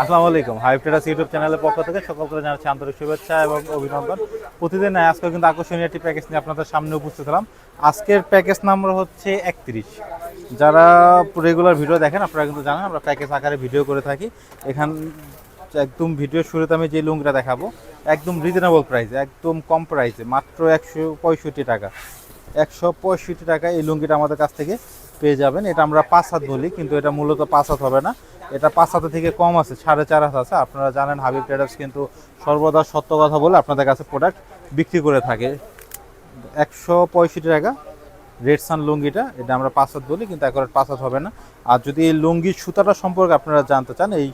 আসসালামু আলাইকুম। Hype traders YouTube চ্যানেলের পক্ষ থেকে সকলকে জানাচ্ছি আন্তরিক শুভেচ্ছা এবং অভিনন্দন। প্রতিদিন আজকে কিন্তু আকর্ষণীয় একটি প্যাকেজ নিয়ে আপনাদের সামনে উপস্থিত হলাম। আজকের প্যাকেজ নাম্বার হচ্ছে একত্রিশ। যারা রেগুলার ভিডিও দেখেন, আপনারা কিন্তু জানেন, আমরা প্যাকেজ আকারে ভিডিও করে থাকি। এখান একদম ভিডিও শুরুতে আমি যে লুঙ্গিটা দেখাবো, একদম রিজনেবল প্রাইসে একদম কম প্রাইসে মাত্র একশো পঁয়ষট্টি টাকা। একশো পঁয়ষট্টি টাকা এই লুঙ্গিটা আমাদের কাছ থেকে পেয়ে যাবেন। এটা আমরা পাঁচ হাত বলি, কিন্তু এটা মূলত পাঁচ হাত হবে না। এটা পাঁচ হাতে থেকে কম আছে, সাড়ে চার হাত আছে। আপনারা জানেন হাবিব ট্রেডার্স কিন্তু সর্বদা সত্য কথা বলে আপনাদের কাছে প্রোডাক্ট বিক্রি করে থাকে। একশো পঁয়ষট্টি টাকা রেড সান লুঙ্গিটা, এটা আমরা পাঁচ হাত বলি, কিন্তু একবার পাঁচ হাত হবে না। আর যদি এই লুঙ্গির সুতাটা সম্পর্কে আপনারা জানতে চান, এই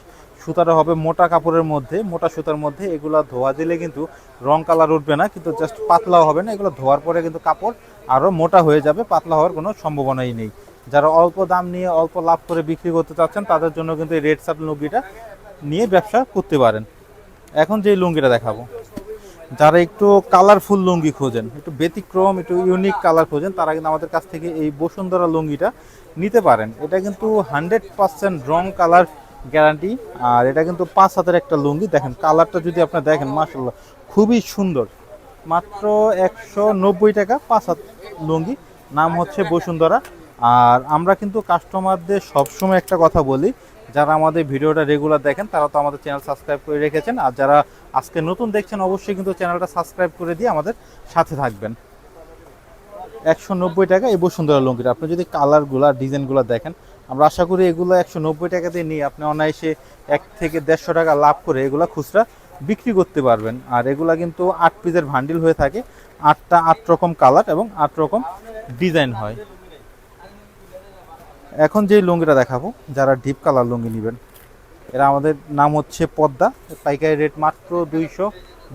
সুতাটা হবে মোটা কাপড়ের মধ্যে, মোটা সুতার মধ্যে এগুলো ধোয়া দিলে কিন্তু রং কালার উঠবে না, কিন্তু জাস্ট পাতলাও হবে না। এগুলো ধোয়ার পরে কিন্তু কাপড় আরও মোটা হয়ে যাবে, পাতলা হওয়ার কোনো সম্ভাবনাই নেই। যারা অল্প দাম নিয়ে অল্প লাভ করে বিক্রি করতে চাচ্ছেন, তাদের জন্য কিন্তু এই রেড সাপ লুঙ্গিটা নিয়ে ব্যবসা করতে পারেন। এখন যে লুঙ্গিটা দেখাবো। যারা একটু কালারফুল লুঙ্গি খোঁজেন, একটু ব্যতিক্রম, একটু ইউনিক কালার খোঁজেন, তারা কিন্তু আমাদের কাছ থেকে এই বসুন্ধরা লুঙ্গিটা নিতে পারেন। এটা কিন্তু হান্ড্রেড পার্সেন্ট রং কালার গ্যারান্টি আর এটা কিন্তু পাঁচ হাতের একটা লুঙ্গি। দেখেন কালারটা যদি আপনি দেখেন মাসাল্লাহ খুবই সুন্দর। মাত্র একশো নব্বই টাকা পাঁচ হাত লুঙ্গি। নাম হচ্ছে বসুন্ধরা। আর আমরা কিন্তু কাস্টমারদের সবসময় একটা কথা বলি, যারা আমাদের ভিডিওটা রেগুলার দেখেন, তারা তো আমাদের চ্যানেল সাবস্ক্রাইব করে রেখেছেন, আর যারা আজকে নতুন দেখছেন, অবশ্যই কিন্তু চ্যানেলটা সাবস্ক্রাইব করে দিয়ে আমাদের সাথে থাকবেন। একশো নব্বই টাকা এই বসুন্ধরা লঙ্কিটা আপনি যদি কালারগুলো ডিজাইনগুলো দেখেন, আমরা আশা করি এগুলো একশো নব্বই টাকা দিয়ে নিয়ে আপনি অনায়াসে এক থেকে দেড়শো টাকা লাভ করে এগুলো খুচরা বিক্রি করতে পারবেন। আর এগুলো কিন্তু আট পিসের ভান্ডিল হয়ে থাকে। আটটা আট রকম কালার এবং আট রকম ডিজাইন হয়। এখন যে লুঙ্গিটা দেখাবো, যারা ডিপ কালার লুঙ্গি নেবেন, এরা আমাদের নাম হচ্ছে পদ্মা, পাইকারি রেট মাত্র দুইশো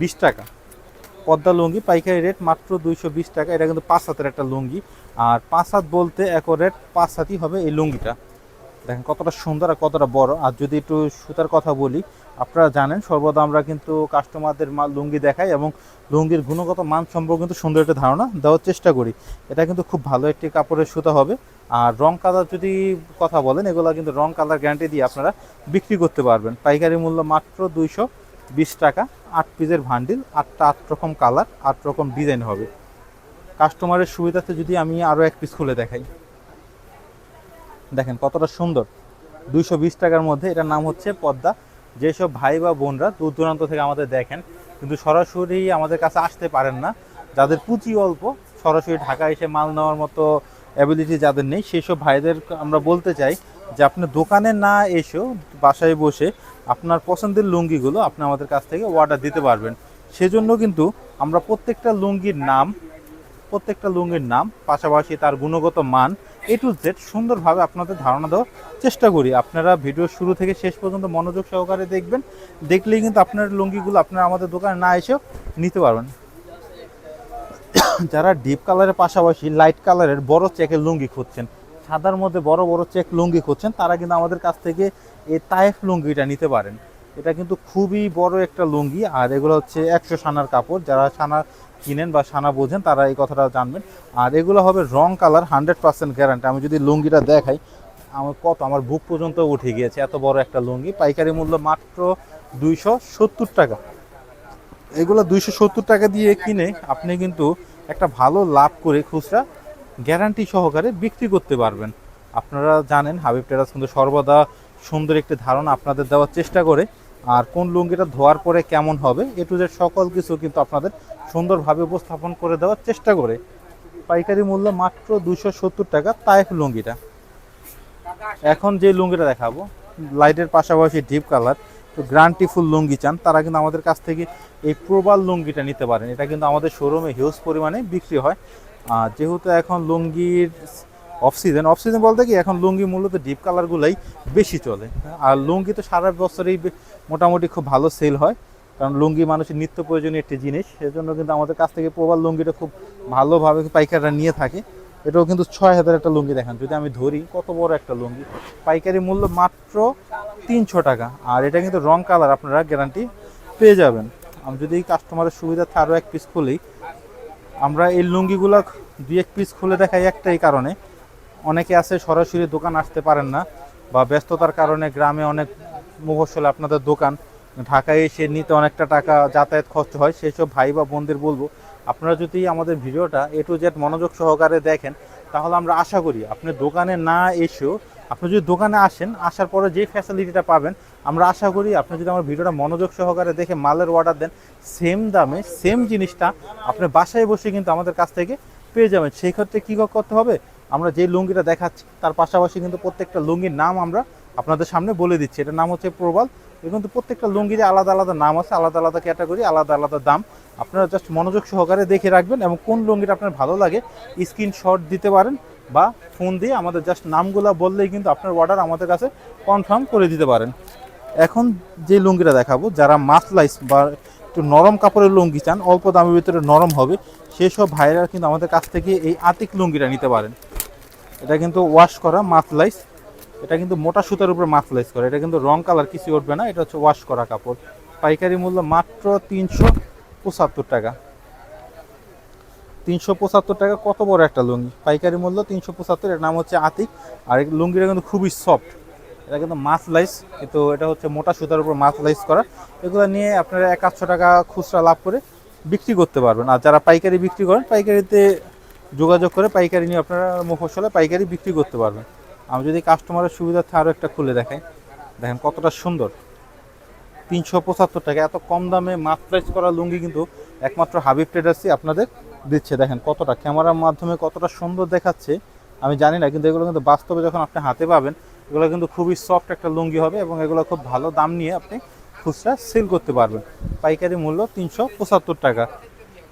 বিশ টাকা। পদ্মা লুঙ্গি, পাইকারি রেট মাত্র দুইশো বিশ টাকা, এটা কিন্তু পাঁচ হাতের একটা লুঙ্গি। আর পাঁচ হাত বলতে এক রেট পাঁচ হাতই হবে এই লুঙ্গিটা। দেখেন কতটা সুন্দর আর কতটা বড়। আর যদি একটু সুতার কথা বলি, আপনারা জানেন সর্বদা আমরা কিন্তু কাস্টমারদের মাল লুঙ্গি দেখাই এবং লুঙ্গির গুণগত মান সম্পর্কে কিন্তু সুন্দর একটা ধারণা দেওয়ার চেষ্টা করি। এটা কিন্তু খুব ভালো একটি কাপড়ের সুতা হবে। আর রং কালার যদি কথা বলেন, এগুলো কিন্তু রং কালার গ্যারান্টি দিয়ে আপনারা বিক্রি করতে পারবেন। পাইকারি মূল্য মাত্র দুইশো বিশ টাকা, আট পিসের ভান্ডিল, আটটা আট রকম কালার, আট রকম ডিজাইন হবে। কাস্টমারের সুবিধাতে যদি আমি আরও এক পিস খুলে দেখাই। দেখেন কতটা সুন্দর। দুইশো বিশ টাকার মধ্যে এটার নাম হচ্ছে পদ্মা। যেসব ভাই বা বোনরা দূর দূরান্ত থেকে আমাদের দেখেন, কিন্তু সরাসরি আমাদের কাছে আসতে পারেন না। যাদের পুঁজি অল্প, সরাসরি ঢাকা এসে মাল নেওয়ার মতো অ্যাবিলিটি যাদের নেই সেই সব ভাইদের আমরা বলতে চাই যে আপনি দোকানে না এসেও বাসায় বসে আপনার পছন্দের লুঙ্গিগুলো আপনি আমাদের কাছ থেকে অর্ডার দিতে পারবেন। সেজন্য কিন্তু আমরা প্রত্যেকটা লুঙ্গির নাম, প্রত্যেকটা লুঙ্গির নাম, পাশাপাশি তার গুণগত মান এ টু জেড সুন্দরভাবে আপনাদের ধারণা দেওয়ার চেষ্টা করি। আপনারা ভিডিও শুরু থেকে শেষ পর্যন্ত মনোযোগ সহকারে দেখবেন। দেখলেই কিন্তু আপনার লুঙ্গিগুলো আপনারা আমাদের দোকানে না এসেও নিতে পারবেন। যারা ডিপ কালারের পাশাপাশি লাইট কালারের বড় চেকের লুঙ্গি খুঁজছেন, সাদার মধ্যে বড় বড় চেক লুঙ্গি খুঁজছেন, তারা কিন্তু আমাদের কাছ থেকে এই তায়েফ লুঙ্গিটা নিতে পারেন। এটা কিন্তু খুবই বড় একটা লুঙ্গি, আর এগুলো হচ্ছে একশো সানার কাপড়। যারা সানা কিনেন বা সানা বোঝেন, তারা এই কথাটা জানবেন। আর এগুলো হবে রং কালার হান্ড্রেড পার্সেন্ট গ্যারান্টি আমি যদি লুঙ্গিটা দেখাই, আমার কত, আমার বুক পর্যন্ত উঠে গিয়েছে এত বড় একটা লুঙ্গি। পাইকারি মূল্য মাত্র দুইশো সত্তর টাকা। এগুলো দুইশো সত্তর টাকা দিয়ে কিনে আপনি কিন্তু একটা ভালো লাভ করে খুচরা গ্যারান্টি সহকারে বিক্রি করতে পারবেন। আপনারা জানেন হাবিব টেরাস কিন্তু সর্বদা সুন্দর একটি ধারণা আপনাদের দেওয়ার চেষ্টা করে। আর কোন লুঙ্গিটা ধোয়ার পরে কেমন হবে, এ টু জেড সকল কিছু কিন্তু আপনাদের সুন্দরভাবে উপস্থাপন করে দেওয়ার চেষ্টা করে। পাইকারি মূল্য মাত্র দুশো সত্তর টাকা তাইফ লুঙ্গিটা। এখন যে লুঙ্গিটা দেখাবো, লাইটের পাশাপাশি ডিপ কালার তো গ্রান্টি ফুল লুঙ্গি চান, তারা কিন্তু আমাদের কাছ থেকে এই প্রবাল লুঙ্গিটা নিতে পারেন। এটা কিন্তু আমাদের শোরুমে হিউজ পরিমাণে বিক্রি হয়। আর যেহেতু এখন লুঙ্গির অফ সিজন অফ সিজন বলতে কি, এখন লুঙ্গি মূলত ডিপ কালারগুলোই বেশি চলে। আর লুঙ্গি তো সারা বছরেই মোটামুটি খুব ভালো সেল হয়। কারণ লুঙ্গি মানুষের নিত্য প্রয়োজনীয় একটি জিনিস, সেজন্য কিন্তু আমাদের কাছ থেকে প্রবাল লুঙ্গিটা খুব ভালোভাবে পাইকাররা নিয়ে থাকে। এটাও কিন্তু ছয় হাজার একটা লুঙ্গি দেখান। যদি আমি ধরি, কত বড় একটা লুঙ্গি? পাইকারি মূল্য মাত্র তিনশো টাকা। আর এটা কিন্তু রং কালার আপনারা গ্যারান্টি পেয়ে যাবেন। আমি যদি কাস্টমারের সুবিধার্থে আরও এক পিস খুলি, আমরা এই লুঙ্গিগুলো দুই এক পিস খুলে দেখাই একটাই কারণে। অনেকে আছে, সরাসরি দোকান আসতে পারেন না বা ব্যস্ততার কারণে গ্রামে অনেক মুখস্থলে আপনাদের দোকান। ঢাকায় এসে নিতে অনেকটা টাকা যাতায়াত খরচ হয়। সেই সব ভাই বা বোনদের বলব আপনারা যদি আমাদের ভিডিওটা এ টু জেড মনোযোগ সহকারে দেখেন, তাহলে আমরা আশা করি আপনি দোকানে না এসেও আপনি যদি দোকানে আসেন, আসার পরে যে ফ্যাসিলিটিটা পাবেন, আমরা আশা করি আপনি যদি আমার ভিডিওটা মনোযোগ সহকারে দেখে মালের অর্ডার দেন সেম দামে সেম জিনিসটা আপনি বাসায় বসে কিন্তু আমাদের কাছ থেকে পেয়ে যাবেন। সেই ক্ষেত্রে কী করতে হবে? আমরা যে লুঙ্গিটা দেখাচ্ছি, তার পাশাপাশি কিন্তু প্রত্যেকটা লুঙ্গির নাম আমরা আপনাদের সামনে বলে দিচ্ছি, এটার নাম হচ্ছে প্রবাল। এ কিন্তু প্রত্যেকটা লুঙ্গির আলাদা আলাদা নাম আছে, আলাদা আলাদা ক্যাটাগরি, আলাদা আলাদা দাম। আপনারা জাস্ট মনোযোগ সহকারে দেখে রাখবেন এবং কোন লুঙ্গিটা আপনার ভালো লাগে স্ক্রিনশট দিতে পারেন বা ফোন দিয়ে আমাদের জাস্ট নামগুলো বললেই কিন্তু আপনার অর্ডার আমাদের কাছে কনফার্ম করে দিতে পারেন। এখন যে লুঙ্গিটা দেখাবো, যারা মাসলাইস বা একটু নরম কাপড়ের লুঙ্গি চান, অল্প দামের ভিতরে নরম হবে সেই সব ভাইরা কিন্তু আমাদের কাছ থেকে এই আতিক লুঙ্গিটা নিতে পারেন। এটা কিন্তু ওয়াশ করা মাসলাইস এটা কিন্তু মোটা সুতার উপরে মাসলাইস করা। এটা কিন্তু রং কালার কিছু উঠবে না, এটা হচ্ছে ওয়াশ করা কাপড়। পাইকারি মূল্য মাত্র তিনশো পঁচাত্তর টাকা। তিনশো পঁচাত্তর টাকা, কত বড় একটা লুঙ্গি? পাইকারি মূল্য তিনশো পঁচাত্তর, এর নাম হচ্ছে আতিক। আর লুঙ্গিটা কিন্তু খুবই সফট এটা কিন্তু মাছ লাইস কিন্তু এটা হচ্ছে মোটা সুতার উপর মাছ লাইস করা। এগুলো নিয়ে আপনারা এক আটশো টাকা খুচরা লাভ করে বিক্রি করতে পারবেন। আর যারা পাইকারি বিক্রি করেন, পাইকারিতে যোগাযোগ করে পাইকারি নিয়ে আপনারা মফসলে পাইকারি বিক্রি করতে পারবেন। আমি যদি কাস্টমারের সুবিধার্থে আরও একটা খুলে দেখাই, দেখেন কতটা সুন্দর। তিনশো পঁচাত্তর টাকা, এত কম দামে মাত্রাইজ করা লুঙ্গি কিন্তু একমাত্র হাবিব ট্রেডার্সই আপনাদের দিচ্ছে। দেখেন কতটা ক্যামেরার মাধ্যমে কতটা সুন্দর দেখাচ্ছে, আমি জানি না, কিন্তু এগুলো কিন্তু বাস্তবে যখন আপনি হাতে পাবেন, এগুলো কিন্তু খুবই সফট একটা লুঙ্গি হবে এবং এগুলো খুব ভালো দাম নিয়ে আপনি খুচরা সেল করতে পারবেন। পাইকারি মূল্য তিনশো পঁচাত্তর টাকা।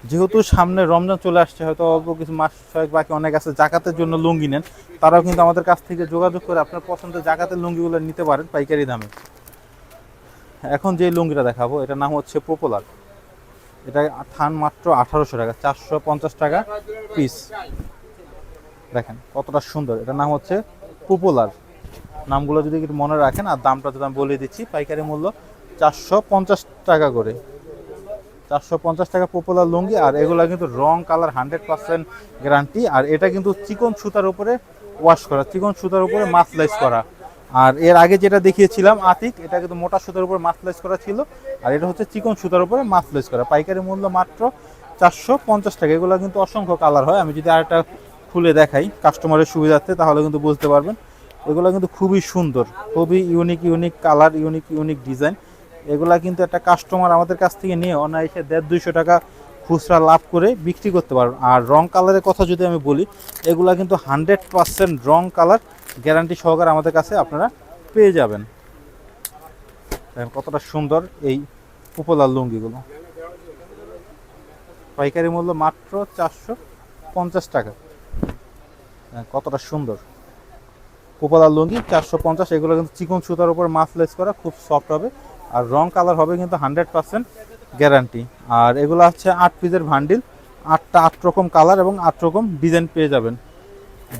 যেহেতু সামনে রমজান চলে আসছে, হয়তো অল্প কিছু মাস ছয়েক বাকি অনেক আছে, জাকাতের জন্য লুঙ্গি নেন। তারাও কিন্তু আমাদের কাছ থেকে যোগাযোগ করে আপনার পছন্দের জাকাতের লুঙ্গিগুলো নিতে পারেন পাইকারি দামে। এখন যে লুঙ্গিটা দেখাবো, এটার নাম হচ্ছে পপুলার এটা থান মাত্র আঠারোশো টাকা, চারশো পঞ্চাশ টাকা পিস দেখেন কতটা সুন্দর, এটার নাম হচ্ছে পপুলার নামগুলো যদি মনে রাখেন, আর দামটা যদি আমি বলে দিচ্ছি, পাইকারি মূল্য চারশো পঞ্চাশ টাকা করে। চারশো পঞ্চাশ টাকা পপুলার লুঙ্গি আর এগুলো কিন্তু রং কালার হান্ড্রেড পার্সেন্ট গ্যারান্টি আর এটা কিন্তু চিকন সুতার উপরে ওয়াশ করা, চিকন সুতার উপরে মাসলাইজ করা। আর এর আগে যেটা দেখিয়েছিলাম আতিক, এটা কিন্তু মোটা সুতার উপরে মাসলাইজ করা ছিল আর এটা হচ্ছে চিকন সুতার উপরে মাসলাইজ করা। পাইকারি মূল্য মাত্র চারশো পঞ্চাশ টাকা। এগুলো কিন্তু অসংখ্য কালার হয়। আমি যদি আরেকটা খুলে দেখাই কাস্টমারের সুবিধার্থে, তাহলে কিন্তু বুঝতে পারবেন। এগুলো কিন্তু খুবই সুন্দর, খুবই unique unique colour unique unique design এগুলা কিন্তু একটা কাস্টমার আমাদের কাছ থেকে নিয়ে অনায়াসে দেড় দুইশো টাকা খুচরা লাভ করে বিক্রি করতে পারবেন আর রং কালারের কথা যদি আমি বলি, এগুলা কিন্তু হান্ড্রেড পার্সেন্ট রং কালার গ্যারান্টি সহকারে আমাদের কাছে আপনারা পেয়ে যাবেন। দেখেন কতটা সুন্দর এই উপলার লুঙ্গিগুলো। পাইকারি মূল্য মাত্র চারশো পঞ্চাশ টাকা। কতটা সুন্দর। উপলার লুঙ্গি চারশো পঞ্চাশ, এগুলো কিন্তু চিকন সুতার উপর মাফলেস করা, খুব সফট হবে। আর রং কালার হবে কিন্তু হান্ড্রেড পার্সেন্ট গ্যারান্টি। আর এগুলো হচ্ছে আট পিসের ভান্ডিল, আটটা আট রকম কালার এবং আট রকম ডিজাইন পেয়ে যাবেন।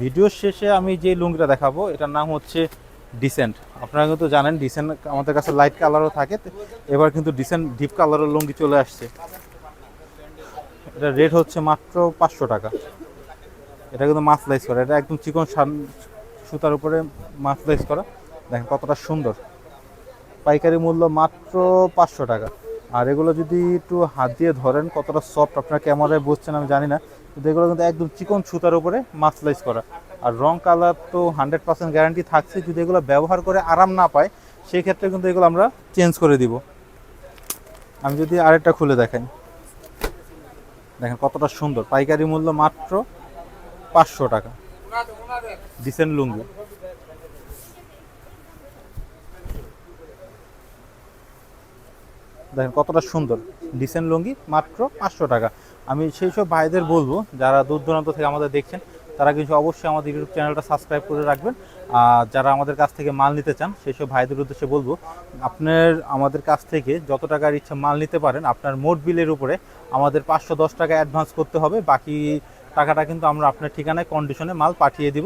ভিডিওর শেষে আমি যে লুঙ্গিটা দেখাবো, এটার নাম হচ্ছে ডিসেন্ট। আপনারা কিন্তু জানেন ডিসেন্ট আমাদের কাছে লাইট কালারও থাকে এবার কিন্তু ডিসেন্ট ডিপ কালারের লুঙ্গি চলে আসছে। এটা রেট হচ্ছে মাত্র পাঁচশো টাকা। এটা কিন্তু মাসলাইজ করা, এটা একদম চিকন সুতার উপরে মাসলাইজ করা। দেখেন কতটা সুন্দর। পাইকারি মূল্য মাত্র পাঁচশো টাকা। আর এগুলো যদি একটু হাত দিয়ে ধরেন কতটা সফট আপনার ক্যামেরায় বুঝছেন আমি জানি না। কিন্তু এগুলো কিন্তু একদম চিকন সুতার উপরে মাসলাইজ করা। আর রং কালার তো হান্ড্রেড পার্সেন্ট গ্যারান্টি থাকছে যদি এগুলো ব্যবহার করে আরাম না পায় সেই ক্ষেত্রে কিন্তু এগুলো আমরা চেঞ্জ করে দিব। আমি যদি আরেকটা খুলে দেখাই। দেখেন কতটা সুন্দর। পাইকারি মূল্য মাত্র পাঁচশো টাকা। ডিসেন্ট লুঙ্গি। দেখেন কতটা সুন্দর। ডিসেন্ট লুঙ্গি মাত্র পাঁচশো টাকা। আমি সেই সব ভাইদের বলব, যারা দূর দূরান্ত থেকে আমাদের দেখছেন, তারা কিন্তু অবশ্যই আমাদের ইউটিউব চ্যানেলটা সাবস্ক্রাইব করে রাখবেন। আর যারা আমাদের কাছ থেকে মাল নিতে চান, সেই সব ভাইদের উদ্দেশ্যে বলব, আপনার, আমাদের কাছ থেকে যত টাকার ইচ্ছা মাল নিতে পারেন, আপনার মোট বিলের উপরে আমাদের পাঁচশো দশ টাকা অ্যাডভান্স করতে হবে। বাকি টাকাটা কিন্তু আমরা আপনার ঠিকানায় কন্ডিশনে মাল পাঠিয়ে দিব।